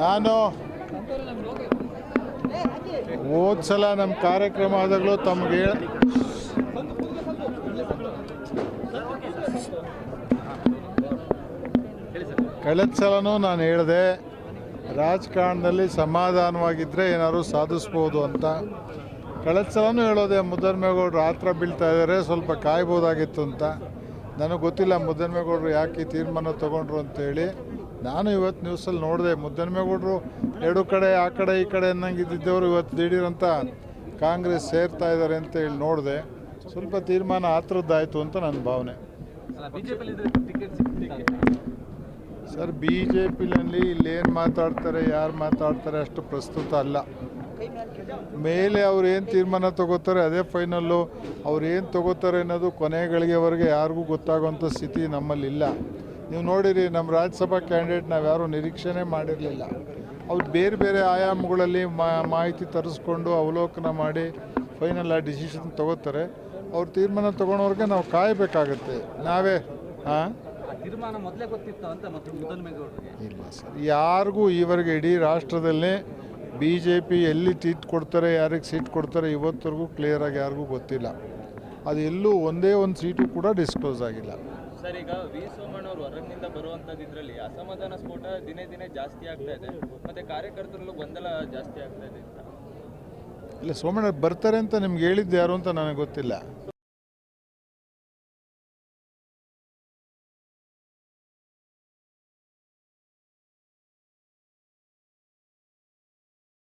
ನಾನು ಹೋದ ಸಲ ನಮ್ಮ ಕಾರ್ಯಕ್ರಮ ಆದಾಗಲೂ ತಮಗೆ ಕಳೆದ ಸಲನೂ ನಾನು ಹೇಳಿದೆ, ರಾಜಕಾರಣದಲ್ಲಿ ಸಮಾಧಾನವಾಗಿದ್ದರೆ ಏನಾದ್ರು ಸಾಧಿಸ್ಬೋದು ಅಂತ. ಕಳೆದ ಸಲನೂ ಹೇಳೋದೆ ಮುದ್ದನ್ಮೇಗೌಡರು ಹತ್ರ ಬೀಳ್ತಾ ಇದ್ದಾರೆ ಸ್ವಲ್ಪ ಕಾಯ್ಬೋದಾಗಿತ್ತು ಅಂತ. ನನಗೆ ಗೊತ್ತಿಲ್ಲ ಮುದ್ದನ್ಮೇಗೌಡರು ಯಾಕೆ ಈ ತೀರ್ಮಾನ ತೊಗೊಂಡ್ರು ಅಂತೇಳಿ. ನಾನು ಇವತ್ತು ನ್ಯೂಸಲ್ಲಿ ನೋಡಿದೆ ಮುದ್ದನ್ಮೇಗೌಡರು ಎರಡು ಕಡೆ ಆ ಕಡೆ ಈ ಕಡೆ ಅನ್ನಂಗೆ ಇದ್ದಿದ್ದವರು ಇವತ್ತು ದಿಢೀರಂತ ಕಾಂಗ್ರೆಸ್ ಸೇರ್ತಾ ಇದ್ದಾರೆ ಅಂತ ಹೇಳಿ ನೋಡಿದೆ. ಸ್ವಲ್ಪ ತೀರ್ಮಾನ ಆತ್ರದ್ದಾಯಿತು ಅಂತ ನನ್ನ ಭಾವನೆ. ಸರ್ ಬಿ ಜೆ ಪಿನಲ್ಲಿ ಇಲ್ಲೇನು ಮಾತಾಡ್ತಾರೆ ಯಾರು ಮಾತಾಡ್ತಾರೆ ಅಷ್ಟು ಪ್ರಸ್ತುತ ಅಲ್ಲ. ಮೇಲೆ ಅವ್ರು ಏನು ತೀರ್ಮಾನ ತಗೋತಾರೆ ಅದೇ ಫೈನಲ್ಲು ಅವ್ರು ಏನು ತಗೋತಾರೆ ಅನ್ನೋದು ಕೊನೆಗಳಿಗೆವರೆಗೆ ಯಾರಿಗೂ ಗೊತ್ತಾಗುವಂಥ ಸ್ಥಿತಿ ನಮ್ಮಲ್ಲಿಲ್ಲ ನೀವು ನೋಡಿರಿ ನಮ್ಮ ರಾಜ್ಯಸಭಾ ಕ್ಯಾಂಡಿಡೇಟ್ ನಾವು ಯಾರೂ ನಿರೀಕ್ಷೆನೇ ಮಾಡಿರಲಿಲ್ಲ. ಅವ್ರು ಬೇರೆ ಬೇರೆ ಆಯಾಮಗಳಲ್ಲಿ ಮಾಹಿತಿ ತರಿಸ್ಕೊಂಡು ಅವಲೋಕನ ಮಾಡಿ ಫೈನಲ್ ಆ ಡಿಸಿಷನ್ ತಗೋತಾರೆ. ಅವ್ರು ತೀರ್ಮಾನ ತಗೊಳೋರ್ಗೆ ನಾವು ಕಾಯಬೇಕಾಗತ್ತೆ. ನಾವೇ ಹಾಂ ಇಲ್ಲ ಸರ್ ಯಾರಿಗೂ ಈವರೆಗೆ ಇಡೀ ರಾಷ್ಟ್ರದಲ್ಲೇ ಬಿ ಜೆ ಪಿ ಎಲ್ಲಿ ಸೀಟ್ ಕೊಡ್ತಾರೆ ಯಾರಿಗೆ ಸೀಟ್ ಕೊಡ್ತಾರೆ ಇವತ್ತರೆಗೂ ಕ್ಲಿಯರಾಗಿ ಯಾರಿಗೂ ಗೊತ್ತಿಲ್ಲ. ಅದು ಎಲ್ಲೂ ಒಂದೇ ಒಂದು ಸೀಟು ಕೂಡ ಡಿಸ್ಕ್ಲೋಸ್ ಆಗಿಲ್ಲ. ಸರ್ ಈಗ ವಿ ಸೋಮಣ್ಣ ಅವರು ಹೊರಗಿನಿಂದ ಬರುವಂಥದ್ದು ಇದರಲ್ಲಿ ಅಸಮಾಧಾನ ಸ್ಫೋಟ ದಿನೇ ದಿನೇ ಜಾಸ್ತಿ ಆಗ್ತಾ ಇದೆ. ಮತ್ತು ಕಾರ್ಯಕರ್ತರಲ್ಲೂ ಗೊಂದಲ ಜಾಸ್ತಿ ಆಗ್ತಾ ಇದೆ ಇಲ್ಲ ಸೋಮಣ್ಣ ಬರ್ತಾರೆ ಅಂತ ನಿಮ್ಗೆ ಹೇಳಿದ್ದು ಯಾರು ಅಂತ ನನಗೆ ಗೊತ್ತಿಲ್ಲ.